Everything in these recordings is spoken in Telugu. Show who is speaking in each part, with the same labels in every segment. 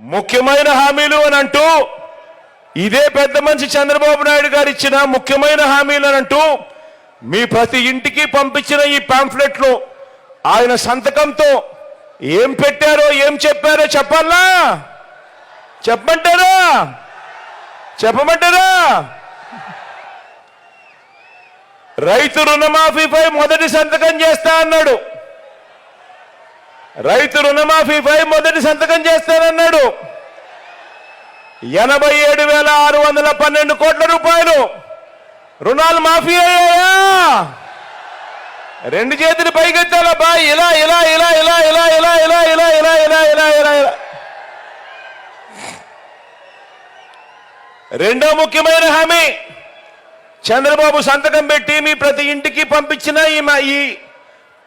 Speaker 1: ముఖ్యమైన హామీలు అని అంటూ ఇదే పెద్ద మనిషి చంద్రబాబు నాయుడు గారు ఇచ్చిన ముఖ్యమైన హామీలు అని అంటూ మీ ప్రతి ఇంటికి పంపించిన ఈ పాంఫ్లెట్లు ఆయన సంతకంతో ఏం పెట్టారో ఏం చెప్పారో చెప్పాలా? చెప్పమంటారా? చెప్పమంటారా? రైతు రుణమాఫీపై మొదటి సంతకం చేస్తా అన్నాడు. రైతు రుణమాఫీపై మొదటి సంతకం చేస్తానన్నాడు ఎనభై ఏడు వేల ఆరు వందల పన్నెండు కోట్ల రూపాయలు రుణాలు మాఫీ అయ్యాయా రెండు చేతులు పైకెత్తాలబ్బా ఇలా ఇలా ఇలా ఇలా ఇలా ఇలా ఇలా ఇలా ఇలా ఇలా ఇలా ఇలా ఇలా రెండో ముఖ్యమైన హామీ చంద్రబాబు సంతకం పెట్టి మీ ప్రతి ఇంటికి పంపించిన ఈ మా- ఈ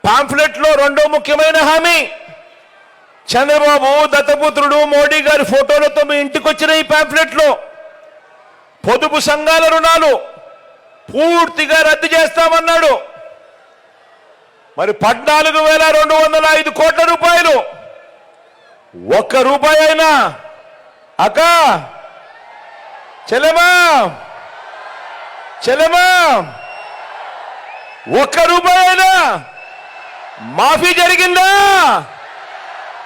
Speaker 1: పాంఫ్లెట్లో రెండో ముఖ్యమైన హామీ చంద్రబాబు దత్తపుత్రుడు మోడీ గారి ఫోటోలతో మీ ఇంటికి వచ్చిన ఈ పాంఫ్లెట్ పొదుపు సంఘాల రుణాలు పూర్తిగా రద్దు చేస్తామన్నాడు. మరి పద్నాలుగు వేల రెండు వందల ఐదు కోట్ల రూపాయలు ఒక్క రూపాయి అయినా అక్క చెలమా చెలమా ఒక్క రూపాయి అయినా మాఫీ జరిగిందా?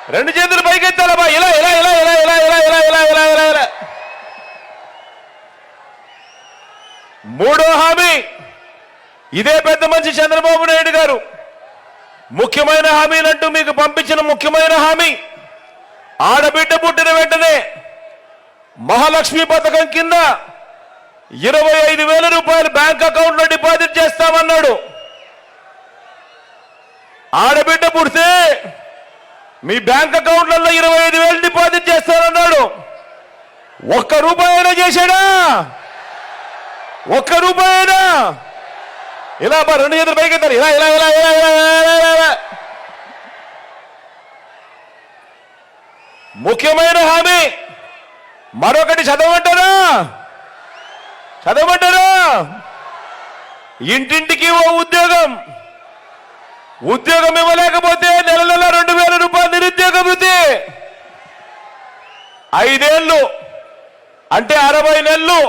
Speaker 1: రెండు చేతులు పైకెత్తాలమ్మా ఇలా ఇలా ఇలా ఇలా ఇలా ఇలా ఇలా ఇలా ఇలా ఇలా ఇలా మూడో హామీ ఇదే పెద్ద మంచి చంద్రబాబు నాయుడు గారు ముఖ్యమైన హామీలంటూ మీకు పంపించిన ముఖ్యమైన హామీ ఆడబిడ్డ పుట్టిన వెంటనే మహాలక్ష్మి పథకం కింద ఇరవై ఐదు వేల రూపాయలు బ్యాంక్ అకౌంట్లో డిపాజిట్ చేస్తామన్నాడు ఆడబిడ్డ పుడితే మీ బ్యాంక్ అకౌంట్లలో ఇరవై ఐదు వేలు డిపాజిట్ చేస్తారన్నాడు. ఒక్క రూపాయైనా చేశాడా? ఒక్క రూపాయైనా? ఇలా బా రెండు చేతులు పైకెత్తారు ఇలా ఇలా ఇలా ఇలా ఇలా. ముఖ్యమైన హామీ. మరొకటి చదవమంటారా? చదవమంటారా? ఇంటింటికి ఓ ఉద్యోగం. ఉద్యోగం ఇవ్వలేకపోతే నెల నెల నిరుద్యోగ వృద్ధి ఐదేళ్ళు అంటే అరవై నెలలు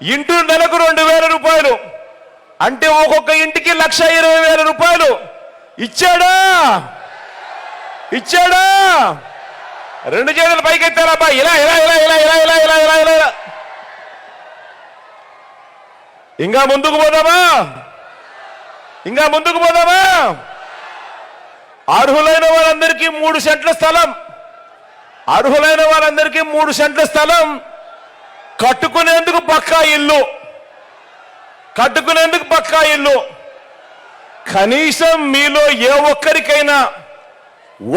Speaker 1: ఇంటూ నెలకు రెండు వేల రూపాయలు అంటే ఒక్కొక్క ఇంటికి లక్ష ఇరవై వేల రూపాయలు. ఇచ్చాడా? ఇచ్చాడా? రెండు చేతులు పైకెత్తారబ్బా ఇలా ఇలా ఇలా ఇలా ఇలా ఇలా ఇలా ఇలా ఇలా ఇలా. ఇంకా ముందుకు పోదామా? ఇంకా ముందుకు పోదామా? అర్హులైన వారందరికీ మూడు సెంట్ల స్థలం. అర్హులైన వారందరికీ మూడు సెంట్ల స్థలం. కట్టుకునేందుకు పక్కా ఇల్లు. కట్టుకునేందుకు పక్కా ఇల్లు. కనీసం మీలో ఏ ఒక్కరికైనా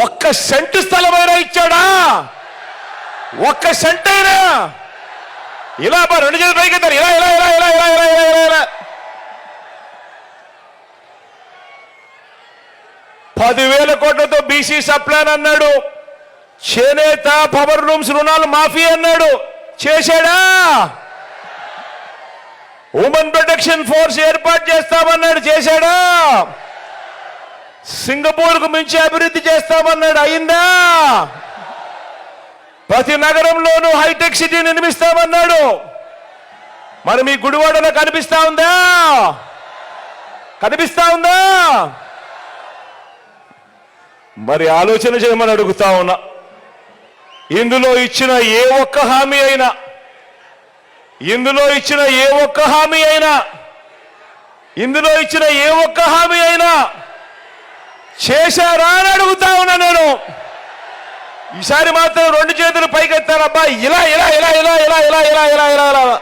Speaker 1: ఒక్క సెంటు స్థలమైనా ఇచ్చాడా? ఒక్క సెంట్ అయినా ఇలా రెండు చేతులు పైకి ఎత్తారు. ఇలా ఇలా ఇలా ఇలా ఇలా ఇలా ఇలా ఇలా. పదివేల కోట్లతో బీసీ సప్లాన్ అన్నాడు. చేనేత పవర్ రూమ్స్ రుణాలు మాఫీ అన్నాడు. చేశాడా? ఉమెన్ ప్రొటెక్షన్ ఫోర్స్ ఏర్పాటు చేస్తామన్నాడు. చేశాడా? సింగపూర్కు మించి అభివృద్ధి చేస్తామన్నాడు. అయిందా? ప్రతి నగరంలోనూ హైటెక్ సిటీ నిర్మిస్తామన్నాడు. మరి మీ గుడివాడలో కనిపిస్తా ఉందా? కనిపిస్తా ఉందా? మరి ఆలోచన చేయమని అడుగుతా ఉన్నా. ఇందులో ఇచ్చిన ఏ ఒక్క హామీ అయినా ఇందులో ఇచ్చిన ఏ ఒక్క హామీ అయినా ఇందులో ఇచ్చిన ఏ ఒక్క హామీ అయినా చేశారా అని అడుగుతా ఉన్నా నేను. ఈసారి మాత్రం రెండు చేతులు పైకెత్తారబ్బా ఇలా ఇలా ఇలా ఇలా ఇలా ఇలా ఇలా ఇలా ఇలా ఇలా.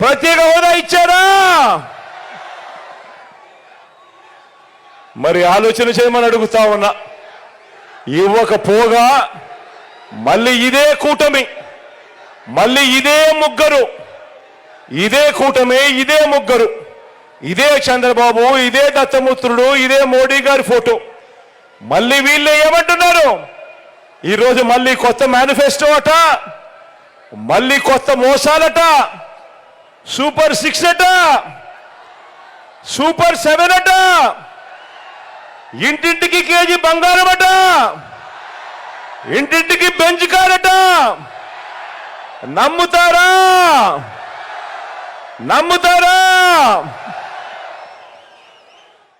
Speaker 1: ప్రత్యేక హోదా ఇచ్చారా? మరి ఆలోచన చేయమని అడుగుతా ఉన్నా. ఇవ్వకపోగా మళ్ళీ ఇదే కూటమి మళ్ళీ ఇదే ముగ్గురు ఇదే కూటమి ఇదే ముగ్గురు ఇదే చంద్రబాబు ఇదే దత్తమూత్రుడు ఇదే మోడీ గారి ఫోటో. మళ్ళీ వీళ్ళు ఏమంటున్నారు? ఈరోజు మళ్ళీ కొత్త మేనిఫెస్టో అట మళ్ళీ కొత్త మోసాలట సూపర్ సిక్స్ అట సూపర్ సెవెన్ అట ఇంటింటికి కేజీ బంగారం అట ఇంటింటికి బెంచ్ కారట నమ్ముతారా? నమ్ముతారా?